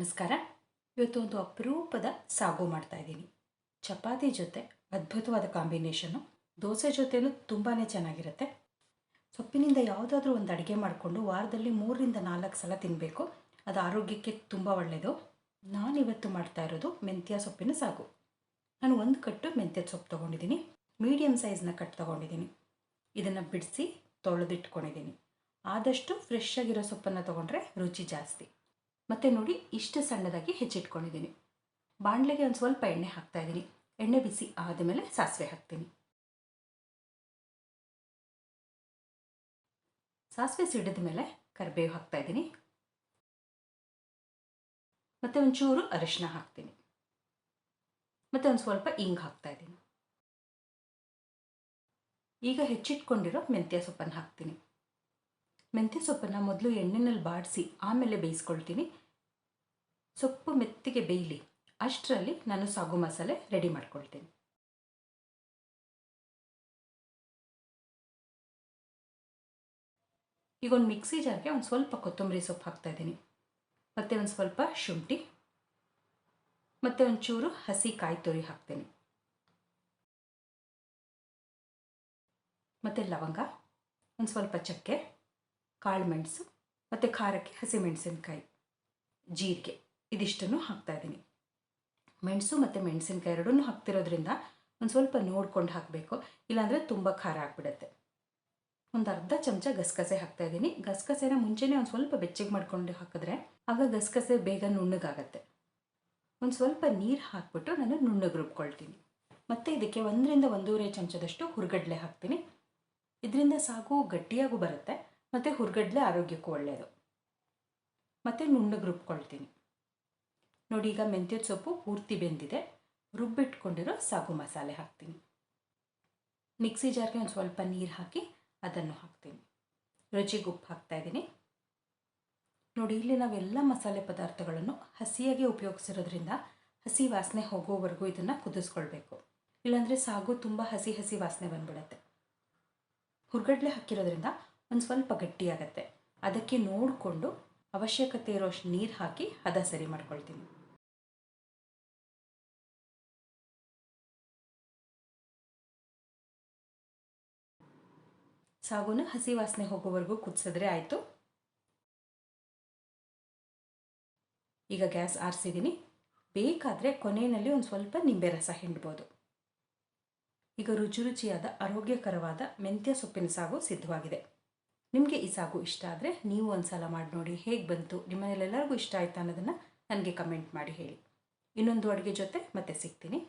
ನಮಸ್ಕಾರ. ಇವತ್ತು ಒಂದು ಅಪರೂಪದ ಸಾಗು ಮಾಡ್ತಾ ಇದ್ದೀನಿ. ಚಪಾತಿ ಜೊತೆ ಅದ್ಭುತವಾದ ಕಾಂಬಿನೇಷನ್ನು ದೋಸೆ ಜೊತೆಯೂ ತುಂಬಾ ಚೆನ್ನಾಗಿರುತ್ತೆ. ಸೊಪ್ಪಿನಿಂದ ಯಾವುದಾದ್ರೂ ಒಂದು ಅಡುಗೆ ಮಾಡಿಕೊಂಡು ವಾರದಲ್ಲಿ ಮೂರರಿಂದ ನಾಲ್ಕು ಸಲ ತಿನ್ನಬೇಕು ಅದು ಆರೋಗ್ಯಕ್ಕೆ ತುಂಬ ಒಳ್ಳೆಯದು ನಾನಿವತ್ತು ಮಾಡ್ತಾ ಇರೋದು ಮೆಂತ್ಯ ಸೊಪ್ಪಿನ ಸಾಗು. ನಾನು ಒಂದು ಕಟ್ಟು ಮೆಂತ್ಯದ ಸೊಪ್ಪು ತೊಗೊಂಡಿದ್ದೀನಿ. ಮೀಡಿಯಮ್ ಸೈಜ್ನ ಕಟ್ ತೊಗೊಂಡಿದ್ದೀನಿ. ಇದನ್ನು ಬಿಡಿಸಿ ತೊಳೆದಿಟ್ಕೊಂಡಿದ್ದೀನಿ. ಆದಷ್ಟು ಫ್ರೆಶ್ ಆಗಿರೋ ಸೊಪ್ಪನ್ನು ತೊಗೊಂಡ್ರೆ ರುಚಿ ಜಾಸ್ತಿ. ಮತ್ತು ನೋಡಿ ಇಷ್ಟು ಸಣ್ಣದಾಗಿ ಹೆಚ್ಚಿಟ್ಕೊಂಡಿದ್ದೀನಿ. ಬಾಣಲೆಗೆ ಒಂದು ಸ್ವಲ್ಪ ಎಣ್ಣೆ ಹಾಕ್ತಾ ಇದ್ದೀನಿ. ಎಣ್ಣೆ ಬಿಸಿ ಆದಮೇಲೆ ಸಾಸಿವೆ ಹಾಕ್ತೀನಿ. ಸಾಸಿವೆ ಸಿಡಿದ ಮೇಲೆ ಕರಿಬೇವು ಹಾಕ್ತಾಯಿದ್ದೀನಿ ಮತ್ತು ಒಂಚೂರು ಅರಿಶಿನ ಹಾಕ್ತೀನಿ. ಮತ್ತು ಒಂದು ಸ್ವಲ್ಪ ಇಂಗ್ ಹಾಕ್ತಾಯಿದ್ದೀನಿ ಈಗ ಹೆಚ್ಚಿಟ್ಕೊಂಡಿರೋ ಮೆಂತ್ಯ ಸೊಪ್ಪನ್ನು ಹಾಕ್ತೀನಿ. ಮೆಂತ್ಯ ಸೊಪ್ಪನ್ನು ಮೊದಲು ಎಣ್ಣೆನಲ್ಲಿ ಬಾಡಿಸಿ ಆಮೇಲೆ ಬೇಯಿಸ್ಕೊಳ್ತೀನಿ. ಸೊಪ್ಪು ಮೆತ್ತಿಗೆ ಬೇಯಲಿ. ಅಷ್ಟರಲ್ಲಿ ನಾನು ಸಾಗು ಮಸಾಲೆ ರೆಡಿ ಮಾಡ್ಕೊಳ್ತೀನಿ. ಈಗ ಒಂದು ಮಿಕ್ಸಿ ಜಾರ್ಗೆ ಒಂದು ಸ್ವಲ್ಪ ಕೊತ್ತಂಬರಿ ಸೊಪ್ಪು ಹಾಕ್ತಾಯಿದ್ದೀನಿ ಮತ್ತು ಒಂದು ಸ್ವಲ್ಪ ಶುಂಠಿ. ಮತ್ತು ಒಂಚೂರು ಹಸಿ ಕಾಯಿ ತುರಿ ಹಾಕ್ತೀನಿ. ಮತ್ತು ಲವಂಗ, ಒಂದು ಸ್ವಲ್ಪ ಚಕ್ಕೆ, ಕಾಳು ಮೆಣಸು, ಮತ್ತು ಖಾರಕ್ಕೆ ಹಸಿಮೆಣಸಿನಕಾಯಿ ಜೀರಿಗೆ. ಇದಿಷ್ಟನ್ನು ಹಾಕ್ತಾಯಿದ್ದೀನಿ ಮೆಣಸು ಮತ್ತು ಮೆಣಸಿನ್ಕಾಯಿ ಎರಡನ್ನೂ ಹಾಕ್ತಿರೋದ್ರಿಂದ ಒಂದು ಸ್ವಲ್ಪ ನೋಡ್ಕೊಂಡು ಹಾಕಬೇಕು. ಇಲ್ಲಾಂದರೆ ತುಂಬ ಖಾರ ಆಗಿಬಿಡುತ್ತೆ. ಒಂದು ಅರ್ಧ ಚಮಚ ಗಸಗಸೆ ಹಾಕ್ತಾ ಇದ್ದೀನಿ. ಗಸಗಸೆನ ಮುಂಚೆನೇ ಒಂದು ಸ್ವಲ್ಪ ಬೆಚ್ಚಗೆ ಮಾಡ್ಕೊಂಡು ಹಾಕಿದ್ರೆ ಆಗ ಗಸಗಸೆ ಬೇಗ ನುಣ್ಣಗಾಗತ್ತೆ. ಒಂದು ಸ್ವಲ್ಪ ನೀರು ಹಾಕ್ಬಿಟ್ಟು ನಾನು ನುಣ್ಣಗೆ ರುಬ್ಕೊಳ್ತೀನಿ. ಮತ್ತು ಇದಕ್ಕೆ ಒಂದರಿಂದ ಒಂದೂವರೆ ಚಮಚದಷ್ಟು ಹುರ್ಗಡ್ಲೆ ಹಾಕ್ತೀನಿ. ಇದರಿಂದ ಸಾಗು ಗಟ್ಟಿಯಾಗೂ ಬರುತ್ತೆ, ಮತ್ತು ಹುರ್ಗಡ್ಲೆ ಆರೋಗ್ಯಕ್ಕೂ ಒಳ್ಳೆಯದು ಮತ್ತು ನುಣ್ಣಗೆ ರುಬ್ಕೊಳ್ತೀನಿ. ನೋಡಿ, ಈಗ ಮೆಂತ್ಯದ ಸೊಪ್ಪು ಪೂರ್ತಿ ಬೆಂದಿದೆ. ರುಬ್ಬಿಟ್ಕೊಂಡಿರೋ ಸಾಗು ಮಸಾಲೆ ಹಾಕ್ತೀನಿ. ಮಿಕ್ಸಿ ಜಾರ್ಗೆ ಒಂದು ಸ್ವಲ್ಪ ನೀರು ಹಾಕಿ ಅದನ್ನು ಹಾಕ್ತೀನಿ. ರುಚಿಗೆ ಉಪ್ಪು ಹಾಕ್ತಾಯಿದ್ದೀನಿ ನೋಡಿ, ಇಲ್ಲಿ ನಾವೆಲ್ಲ ಮಸಾಲೆ ಪದಾರ್ಥಗಳನ್ನು ಹಸಿಯಾಗಿ ಉಪಯೋಗಿಸಿರೋದ್ರಿಂದ ಹಸಿ ವಾಸನೆ ಹೋಗೋವರೆಗೂ ಇದನ್ನು ಕುದಿಸ್ಕೊಳ್ಬೇಕು. ಇಲ್ಲಾಂದರೆ ಸಾಗು ತುಂಬ ಹಸಿ ಹಸಿ ವಾಸನೆ ಬಂದ್ಬಿಡುತ್ತೆ. ಹುರ್ಗಡ್ಲೆ ಹಾಕಿರೋದ್ರಿಂದ ಒಂದು ಸ್ವಲ್ಪ ಗಟ್ಟಿಯಾಗತ್ತೆ. ಅದಕ್ಕೆ ನೋಡಿಕೊಂಡು ಅವಶ್ಯಕತೆ ಇರೋಷ್ಟು ನೀರು ಹಾಕಿ ಹದ ಸರಿ ಮಾಡ್ಕೊಳ್ತೀನಿ. ಸಾಗುನ ಹಸಿ ವಾಸನೆ ಹೋಗೋವರೆಗೂ ಕುದಿಸಿದ್ರೆ ಆಯಿತು. ಈಗ ಗ್ಯಾಸ್ ಆರಿಸಿದ್ದೀನಿ ಬೇಕಾದರೆ ಕೊನೆಯಲ್ಲಿ ಒಂದು ಸ್ವಲ್ಪ ನಿಂಬೆ ರಸ ಹಿಂಡ್ಬೋದು. ಈಗ ರುಚಿ ರುಚಿಯಾದ ಆರೋಗ್ಯಕರವಾದ ಮೆಂತ್ಯ ಸೊಪ್ಪಿನ ಸಾಗು ಸಿದ್ಧವಾಗಿದೆ. ನಿಮಗೆ ಈ ಸಾಗು ಇಷ್ಟ ಆದರೆ ನೀವು ಒಂದು ಸಲ ಮಾಡಿ ನೋಡಿ ಹೇಗೆ ಬಂತು, ನಿಮ್ಮನೇಲೆಲ್ಲರಿಗೂ ಇಷ್ಟ ಆಯ್ತಾ ಅನ್ನೋದನ್ನು ನನಗೆ ಕಮೆಂಟ್ ಮಾಡಿ ಹೇಳಿ. ಇನ್ನೊಂದು ಅಡುಗೆ ಜೊತೆ ಮತ್ತೆ ಸಿಗ್ತೀನಿ.